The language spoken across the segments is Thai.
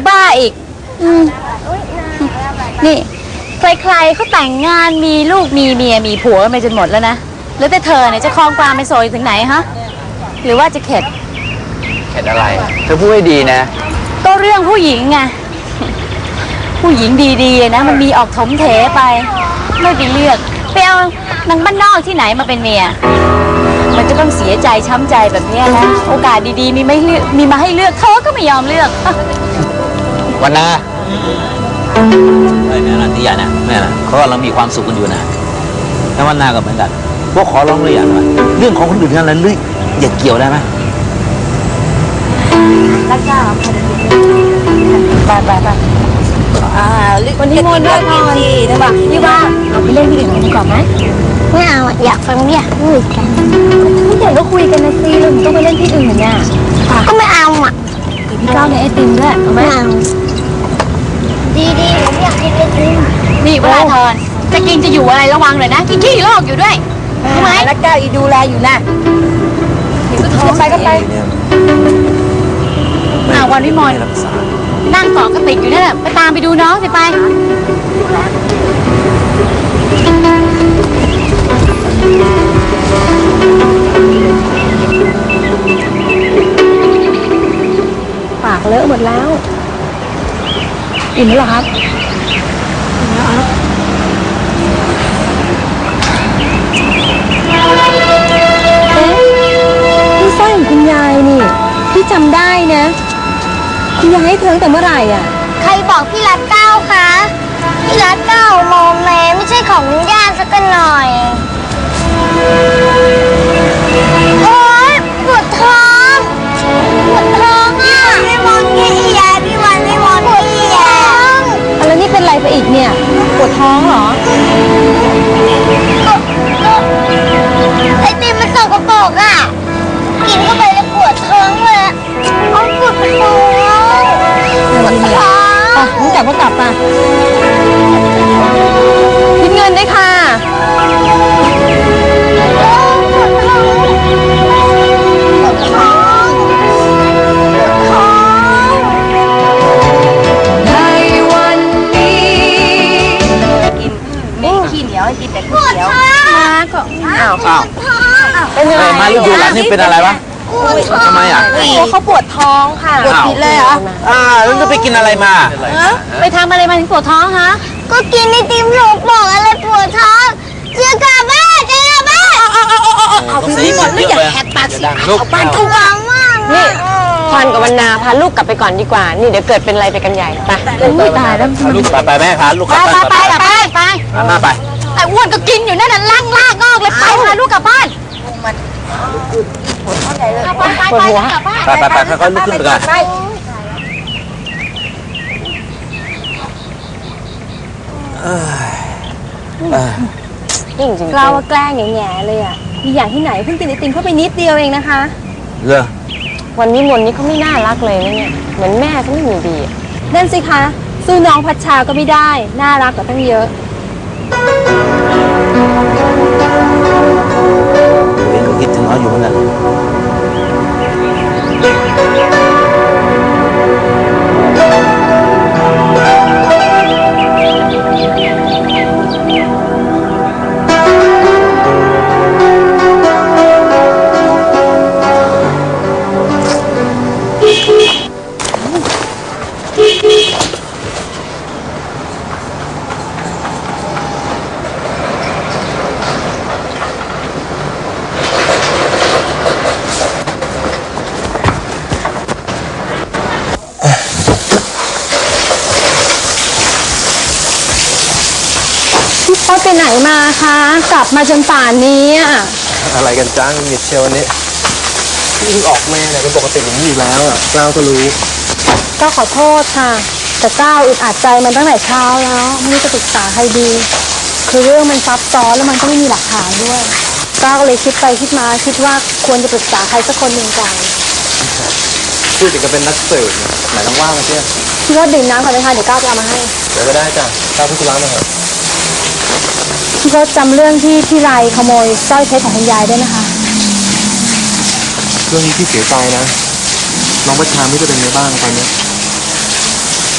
จะบ้าอีก อืมนี่ใครๆเขาแต่งงานมีลูกมีเมียมีผัวกันไปจนหมดแล้วนะ แล้วแต่เธอเนี่ยจะคลองกลางไปโซยถึงไหนฮะ หรือว่าจะเข็ดเห็นอะไร เธอพูดให้ดีนะ ก็เรื่องผู้หญิงไง ผู้หญิงดีๆนะมันมีออกถมเถไป ไม่ไปเลือกไปเอานางบ้านนอกที่ไหนมาเป็นเมีย มันจะต้องเสียใจช้ำใจแบบเนี้ยนะ โอกาสดีๆมีไม่เลือกมีมาให้เลือกเขาก็ไม่ยอมเลือก วันนาเฮ้ยแม่นันทิยาเนี่ยแม่น่ะเขากำลังมีความสุขกันอยู่นะแล้ววันหน้าก็เหมือนกันพวกขอร้องเลยอย่างว่าเรื่องของคนอื่นทั้งนั้นเลยอย่าเกี่ยวได้ไหมไปไปไปอ่าวันนี้โมนด้วยพรได้ป่ะพี่ว่าเอาไปเล่นที่อื่นกันดีกว่าไหมไม่เอาอะอยากฟังเนี่ยคุยกันไม่เดี๋ยวก็คุยกันนะสิเราต้องไปเล่นที่อื่นเนี่ยก็ไม่เอาอะติพี่เจ้าในไอติมด้วยเอาไหมไม่เอา ดีดีๆผมอยากกินไอติมนี่เวลาทอนจะกินจะอยู่อะไรระวังหน่อยนะกินขี้โรคอยู่ด้วยใช่ไหมแล้วแก้วอีดูแลอยู่นะจะไปก็ไปอ่าวันวิมลนั่งเกาะกระติกอยู่นั่นแหละไปตามไปดูน้องสิไปปากเลอะหมดแล้ว อิ่มแล้วเหรอครับเอ๊ะนี่สร้อยของคุณยายนี่ พี่จำได้นะ คุณยายให้เธอตั้งแต่เมื่อไหร่อะ ใครบอกพี่รัดเก้าคะพี่รัดเก้าโมเมไม่ใช่ของญาติสักหน่อย กอะ กินเข้าไปแล้วปวดท้องเลยอะอ๋อปวดท้องปวดท้องอะงั้นกลับก็กลับมาคิดเงินได้วยค่ะปวดท้องปวดเทิงในวันนี้ขี้เหนียวให้กินแต่ปวดท้องมาก็อ้าวท้อง เป็นอะไรเฮ้ยมาฤดูหลังนี่เป็นอะไรวะปวดท้องทำไมอะตัวเขาปวดท้องค่ะปวดผิดเลยเหรออ่าแล้วจะไปกินอะไรมาไปทำอะไรมาถึงปวดท้องฮะก็กินไอติมสกปรกอะไรปวดท้องเจียกลับบ้านเจียกลับบ้านเอาสีหมดแล้วอย่าแหกปากสิลูกปวดท้องมากนี่พรกับวรรณาพาลูกกลับไปก่อนดีกว่า นี่เดี๋ยวเกิดเป็นอะไรไปกันใหญ่ไปอุ้ยตายแล้วลูกไปไปแม่พาลูกไปกลับไปบ้านไปไปไปมามาไปไอ้อ้วนก็กินอยู่นั่นน่ะล่างลากงอกเลยไปพาลูกกลับบ้าน ไปไปวดหัวกลับบ้านไปไปไปค่อยๆลุกขึ้นไปก่อนจริงจริงเราว่าแกล้งแง่ๆเลยอะมีอย่างที่ไหนเพิ่งกินไอติมเข้าไปนิดเดียวเองนะคะเลอวันนี้มนนี้เขาไม่น่ารักเลยนะเนี่ยเหมือนแม่เขาไม่มีดีอะนั่นสิคะสู้น้องพัชชาก็ไม่ได้ น่ารักกว่าตั้งเยอะ องก็ พี่พอดไปไหนมาคะ กลับมาจนป่านนี้อะอะไรกันจ้างมิดเชลวันนี้เพิ่งออกแม่เนี่ยเป็นปกติอย่างนี้อยู่แล้วอะเจ้าก็รู้ ก็ขอโทษค่ะ แต่ก้าวอึดอัดใจมันตั้งแต่เช้าแล้วไม่รู้จะปรึกษาใครดี คือเรื่องมันซับซ้อนแล้วมันก็ไม่มีหลักฐานด้วยก้าวก็เลยคิดไปคิดมาคิดว่าควรจะปรึกษาใครสักคนหนึ่งก่อนพูดถึงก็เป็นนักสืบเนี่ยไหนต้องว่างมาเที่ยวพี่ว่าดื่มน้ำก่อนนะคะเดี๋ยวก้าวจะเอามาให้ เดี๋ยวก็ได้จ้ะเจ้าพูดธุระมาเถอะ พี่ก็จำเรื่องที่พี่ไรขโมยสร้อยเพชรของคุณยายได้ไหมคะเรื่องนี้พี่เสียใจนะน้องประชาไม่จะเป็นไงบ้างตอนนี้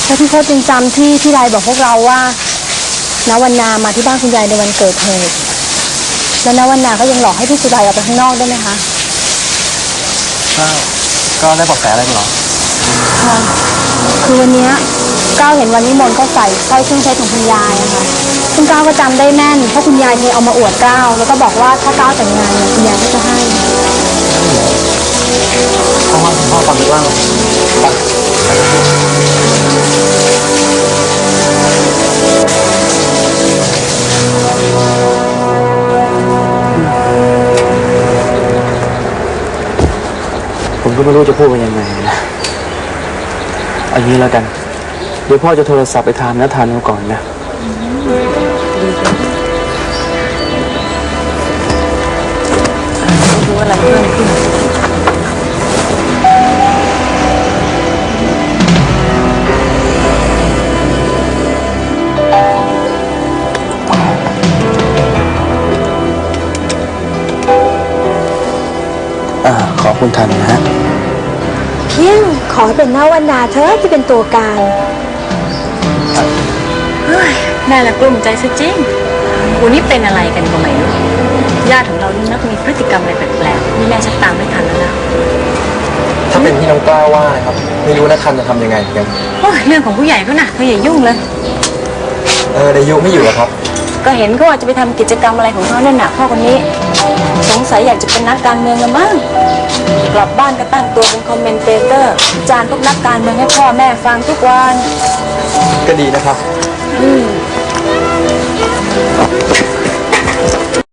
แล้วพี่โคตรยังจำที่พี่ไรบอกพวกเราว่าณวันนามาที่บ้านคุณยายในวันเกิดเหตุแล้วณวันนาก็ยังหลอกให้พี่สุไรออกไปข้างนอกได้ไหมคะก็ก็ได้เบอกแสอะไรกันเหรอ ค่ะคือวันเนี้ย ก้าวเห็นวันนิมนต์ก็ใส่สร้อยเครื่องเพชรของคุณยายอะค่ะซึ่งก้าวก็จำได้แม่นเพราะคุณยายเคยเอามาอวดก้าวแล้วก็บอกว่าถ้าก้าวแต่งงานเนี่ยคุณยายก็จะให้พราะว่าคุณพ่อฟังดีกว่าไปผมก็ไม่รู้จะพูดเป็นยังไงนะเอันนี้แล้วกัน ดี๋ยวพ่อจะโทรศัพท์ไปถามน้าทันเขาก่อนนะ รู้อะไรเพิ่มขึ้นอ่า ขอบคุณทันนะฮะ เพียงขอให้เป็นหน้าวันนาเธอที่เป็นตัวการ แม่ละกลุ้มใจซะจริงวันนี้เป็นอะไรกันก็ไม่รู้ญาติของเรานี่มักมีพฤติกรรมอะไรแปลกๆนี่แม่ชักตามไม่ทันแล้วนะถ้าเป็นที่น้องกล้าว่านะครับ ไม่รู้นะทันจะทำยังไงเหมือนกันโอ้ยเรื่องของผู้ใหญ่เขาน่ะเธออย่ายุ่งเลยเออเดยวยุไม่อยู่แล้วครับ ก็เห็นเขาว่าจะไปทำกิจกรรมอะไรของเขาเนี่ยหนักพ่อคนนี้ สงสัยอยากจะเป็นนักการเมืองละมั้งกลับบ้านก็ตั้งตัวเป็นคอมเมนเตเตอร์วิจารณ์พวกนักการเมืองให้พ่อแม่ฟังทุกวัน ก็ดีนะครับ